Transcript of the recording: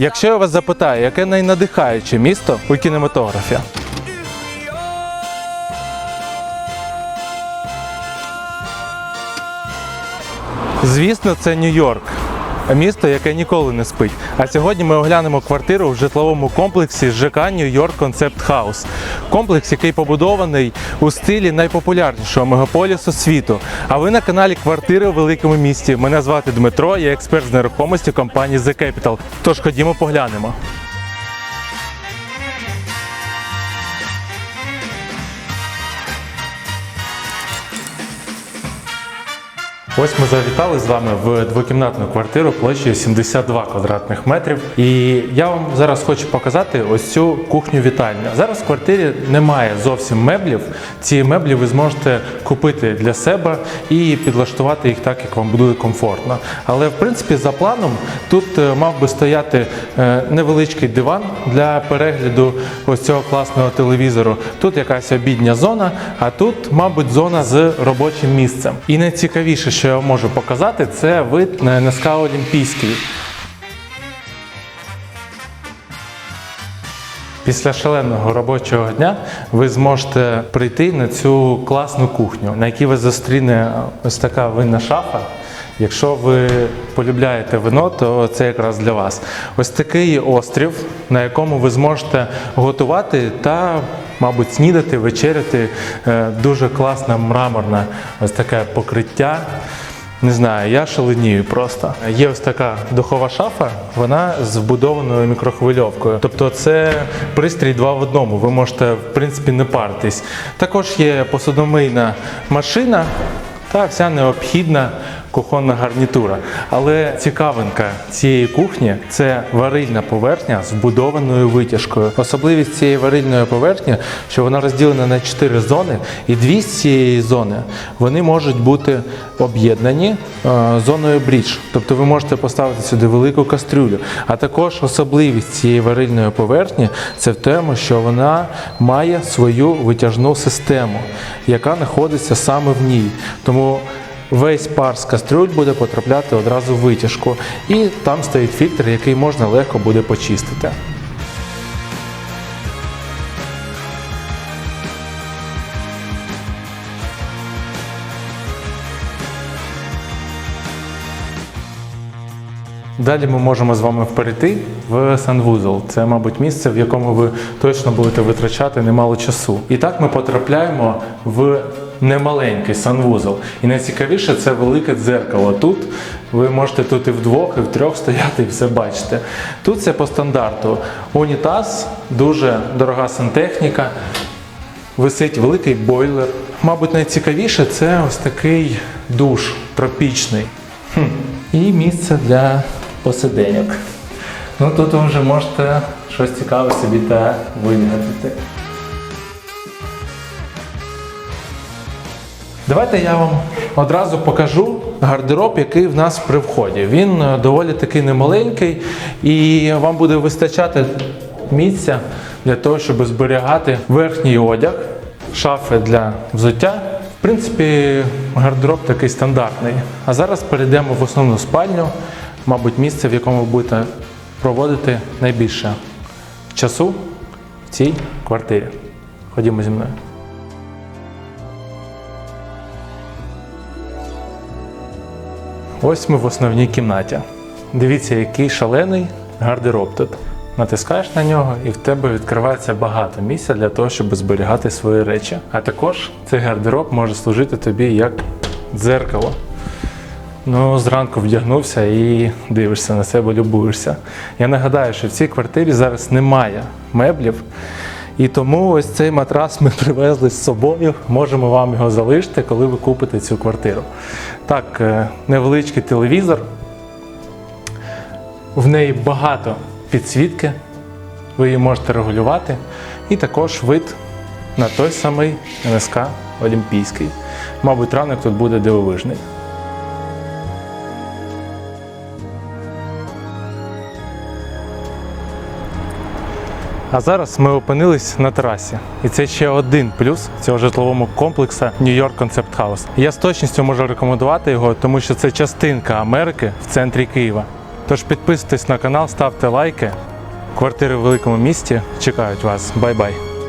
Якщо я вас запитаю, яке найнадихаюче місто у кінематографі? Звісно, це Нью-Йорк. Місто, яке ніколи не спить. А сьогодні ми оглянемо квартиру в житловому комплексі ЖК Нью-Йорк Концепт Хаус. Комплекс, який побудований у стилі найпопулярнішого мегаполісу світу. А ви на каналі Квартири у великому місті. Мене звати Дмитро, я експерт з нерухомості компанії The Capital. Тож ходімо поглянемо. Ось ми завітали з вами в двокімнатну квартиру площею 72 квадратних метрів. І я вам зараз хочу показати ось цю кухню вітальню. Зараз в квартирі немає зовсім меблів. Ці меблі ви зможете купити для себе і підлаштувати їх так, як вам буде комфортно. Але в принципі, за планом, тут е, мав би стояти е, невеличкий диван для перегляду ось цього класного телевізору. Тут якась обідня зона, а тут, мабуть, зона з робочим місцем. І найцікавіше, що я можу показати, це вид НСК Олімпійський. Після шаленого робочого дня ви зможете прийти на цю класну кухню, на якій вас зустріне ось така винна шафа. Якщо ви полюбляєте вино, то це якраз для вас. Ось такий острів, на якому ви зможете готувати та, мабуть, снідати, вечеряти. Е, Дуже класне мраморне ось таке покриття. Не знаю, я шаленію просто. Є ось така духова шафа, вона з вбудованою мікрохвильовкою. Тобто це пристрій два в одному. Ви можете, в принципі, не паритись. Також є посудомийна машина та вся необхідна кухонна гарнітура. Але цікавинка цієї кухні це варильна поверхня з вбудованою витяжкою. Особливість цієї варильної поверхні, що вона розділена на чотири зони, і дві з цієї зони вони можуть бути об'єднані е, зоною брідж. Тобто ви можете поставити сюди велику кастрюлю. А також особливість цієї варильної поверхні це в тому, що вона має свою витяжну систему, яка знаходиться саме в ній. Тому Весь пар з кастрюль буде потрапляти одразу в витяжку, і там стоїть фільтр, який можна легко буде почистити. Далі ми можемо з вами перейти в санвузол. Це, мабуть, місце, в якому ви точно будете витрачати немало часу. І так ми потрапляємо в немаленький санвузол. І найцікавіше це велике дзеркало. Тут ви можете тут і вдвох, і втрьох стояти і все бачите. Тут це по стандарту. Унітаз, дуже дорога сантехніка, висить великий бойлер. Мабуть, найцікавіше це ось такий душ тропічний. Хм. І місце для посиденьок. Ну тут ви вже можете щось цікаве собі та вигадати. Давайте я вам одразу покажу гардероб, який в нас при вході. Він е, доволі таки немаленький, і вам буде вистачати місця для того, щоб зберігати верхній одяг, шафи для взуття. В принципі, гардероб такий стандартний. А зараз перейдемо в основну спальню, мабуть, місце, в якому ви будете проводити найбільше часу в цій квартирі. Ходімо зі мною. Ось ми в основній кімнаті. Дивіться, який шалений гардероб тут. Натискаєш на нього, і в тебе відкривається багато місця для того, щоб зберігати свої речі. А також цей гардероб може служити тобі як дзеркало. Ну, зранку вдягнувся і дивишся на себе, любуєшся. Я нагадаю, що в цій квартирі зараз немає меблів. І тому ось цей матрас ми привезли з собою. Можемо вам його залишити, коли ви купите цю квартиру. Так, е, невеличкий телевізор. В неї багато підсвітки, ви її можете регулювати. І також вид на той самий НСК Олімпійський. Мабуть, ранок тут буде дивовижний. А зараз ми опинились на терасі, і це ще один плюс цього житлового комплексу York Concept House. Я з точністю можу рекомендувати його, тому що це частинка Америки в центрі Києва. Тож підписуйтесь на канал, ставте лайки. Квартири в великому місті чекають вас. Бай-бай.